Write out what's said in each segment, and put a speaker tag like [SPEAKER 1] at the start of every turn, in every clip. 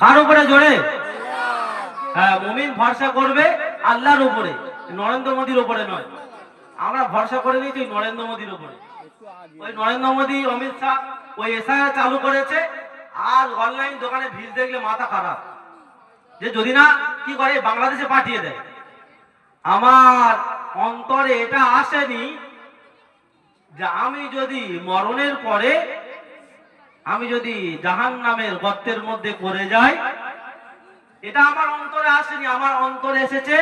[SPEAKER 1] কার উপরে জোরে? হ্যাঁ মুমিন ভরসা করবে আল্লাহর উপরে, নরেন্দ্র মোদীর উপরে নয়। আমরা ভরসা করে নিয়েছি নরেন্দ্র মোদীর উপরে। ওই নরেন্দ্র মোদী, অমিত শাহ, ওই এসআইআর চালু করেছে, আর অনলাইন দোকানে ভিড় দেখলে মাথা খারাপ। যে যদি না, কি করে? বাংলাদেশে পাঠিয়ে দেয়। আমার অন্তরে এটা আসেনি যে আমি যদি মরণের পরে আমি যদি জাহান নামের গর্তের মধ্যে পড়ে যাই, এটা আমার অন্তরে আসেনি, আমার অন্তরে এসেছে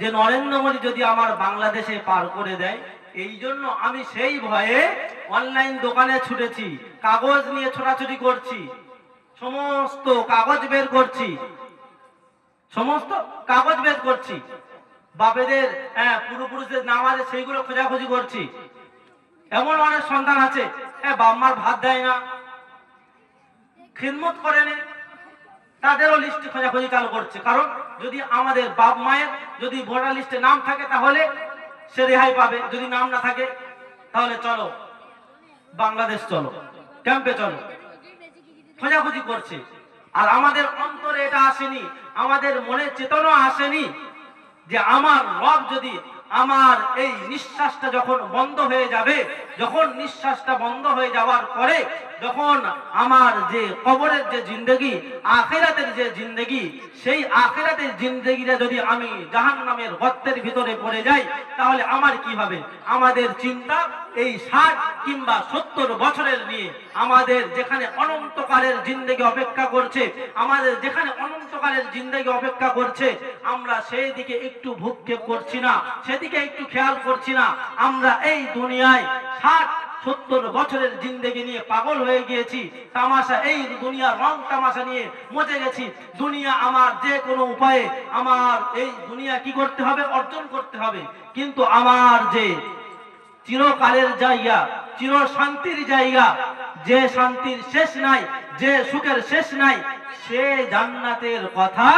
[SPEAKER 1] যে নরেন্দ্র মোদী যদি আমার বাংলাদেশে পার করে দেয় এই জন্য আমি সেই ভয়ে অনলাইন দোকানে ছুটেছি, কাগজ নিয়ে ছোটাছুটি করছি, সমস্ত কাগজ বের করছি, সমস্ত কাগজ বের করছি, বাপেদের হ্যাঁ পূর্বপুরুষদের নাম আছে, সেইগুলো খোঁজাখুঁজি করছি। এমন অনেক সন্তান আছে হ্যাঁ বাম্মার ভাত দেয় না খিদমত করে নে তাদেরও লিস্ট খোঁজাখুঁজি চালু করছে। কারণ যদি আমাদের বাপ মায়ের যদি ভোটার লিস্টে নাম থাকে তাহলে সে রেহাই পাবে। যদি নাম না থাকে, তাহলে চলো, বাংলাদেশ চলো, ক্যাম্পে চলো, খোঁজাখুঁজি করছে। আর আমাদের অন্তরে এটা আসেনি, আমাদের মনে চেতনা আসেনি যে আমার রব যদি আমার এই নিঃশ্বাসটা যখন বন্ধ হয়ে যাবে, যখন নিঃশ্বাসটা বন্ধ হয়ে যাওয়ার পরে, যখন আমার যে কবরের যে জিন্দগি, আখেরাতের যে জিন্দগি, সেই আখেরাতের জিন্দগিটা যদি আমি জাহান নামের গর্তের ভিতরে পড়ে যাই, তাহলে আমার কি হবে? আমাদের চিন্তা এই ষাট কিংবা সত্তর বছরের নিয়ে, আমাদের যেখানে অনন্তকালের জিন্দগি অপেক্ষা করছে, আমাদের যেখানে অনন্তকালের জিন্দগি অপেক্ষা করছে। আমরা সেই দিকে একটু ভূক্ষেপ করছি না, সেদিকে একটু খেয়াল করছি না। আমরা এই দুনিয়ায় ষাট, সত্তর বছরের জিন্দগি নিয়ে পাগল হয়ে গিয়েছি। তামাশা, এই দুনিয়ার রং তামাশা নিয়ে মজে গেছি। দুনিয়া আমার যে কোনো উপায়ে আমার এই দুনিয়া কি করতে হবে? অর্জন করতে হবে। কিন্তু আমার যে চিরকালের জায়গা চির শান্তির জায়গা, যে শান্তির শেষ নাই, যে সুখের শেষ নাই সে জান্নাতের কথা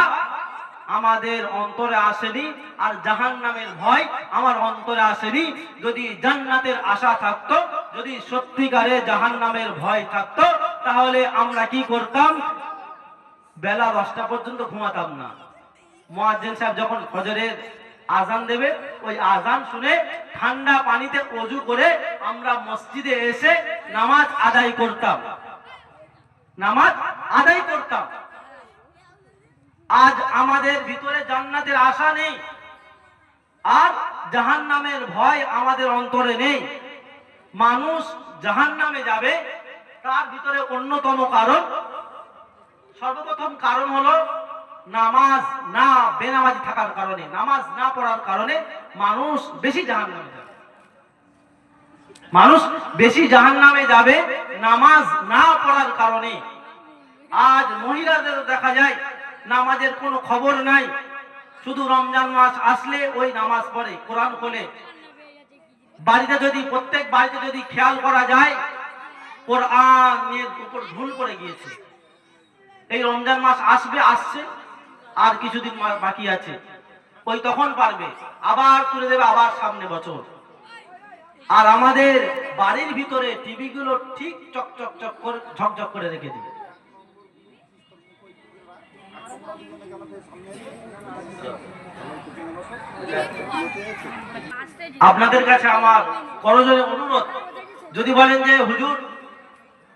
[SPEAKER 1] আমাদের অন্তরে আসেনি, আর জাহান নামের ভয় আমার অন্তরে আসেনি। যদি জান্নাতের আশা থাকতো, যদি সত্যিকারে জাহান নামের ভয় থাকতো, তাহলে আমরা কি করতাম? বেলা দশটা পর্যন্ত ঘুমাতাম না। মোয়াজ্জেন সাহেব যখন ফজরের আজান দেবে, ওই আজান শুনে ঠান্ডা পানিতে অজু করে আমরা মসজিদে এসে নামাজ আদায় করতাম। নামাজ আদায় করতাম। আজ আমাদের ভিতরে জান্নাতের আশা নেই। আর জাহান নামের ভয় আমাদের অন্তরে নেই। মানুষ জাহান নামে যাবে, তার ভিতরে অন্যতম কারণ। সর্বপ্রথম কারণ হলো নামাজ না বেনামাজি থাকার কারণে, নামাজ না পড়ার কারণে মানুষ বেশি জাহান নামে যাবে। মানুষ বেশি জাহান নামে যাবে নামাজ না পড়ার কারণে। আজ মহিলাদের দেখা যায়, নামাজের কোনো খবর নাই। শুধু রমজান মাস আসলে ওই নামাজ পড়ে, কোরআন খোলে বাড়িতে যদি, প্রত্যেক বাড়িতে যদি খেয়াল করা যায়, কোরআন উপর ভুল করে গিয়েছে। এই রমজান মাস আসবে, আসছে, আর কিছুদিন বাকি আছে। ওই তখন পারবে, আবার তুলে দেবে, আবার সামনে বছর। আর আমাদের বাড়ির ভিতরে টিভি গুলো ঠিক চক চক করে, ঝকঝক করে রেখে দিবে। আপনাদের কাছে আমার করজোরে অনুরোধ। যদি বলেন যে, হুজুর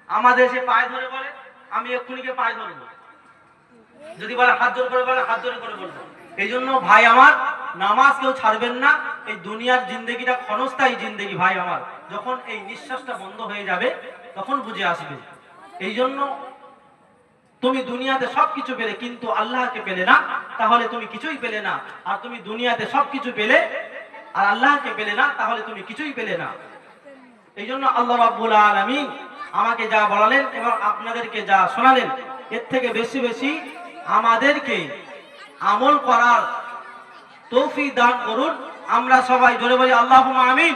[SPEAKER 1] আমাদের সে পায়ে ধরে বলে, আমি এক্ষুনি গিয়ে পায়ে ধরব। যদি বলে, হাত জোর করে বলে, হাত ধরে করে বলব। এই জন্য ভাই আমার, নামাজ কেউ ছাড়বেন না। এই দুনিয়ার জিন্দগিটা ক্ষণস্থায়ী জিন্দগি ভাই আমার। যখন এই নিঃশ্বাসটা বন্ধ হয়ে যাবে, তখন বুঝে আসবে। এই জন্য তুমি দুনিয়াতে সবকিছু পেলে, কিন্তু আল্লাহকে পেলে না, তাহলে তুমি কিছুই পেলে না। আর তুমি দুনিয়াতে সবকিছু পেলে, আর আল্লাহকে পেলে না, তাহলে তুমি কিছুই পেলে না। এই জন্য আল্লাহ রাব্বুল আলামিন আমাকে যা বলালেন এবং আপনাদেরকে যা শোনালেন, এর থেকে বেশি বেশি আমাদেরকে আমল করার তৌফিক দান করুন। আমরা সবাই জোরে বলি আল্লাহ আমিন।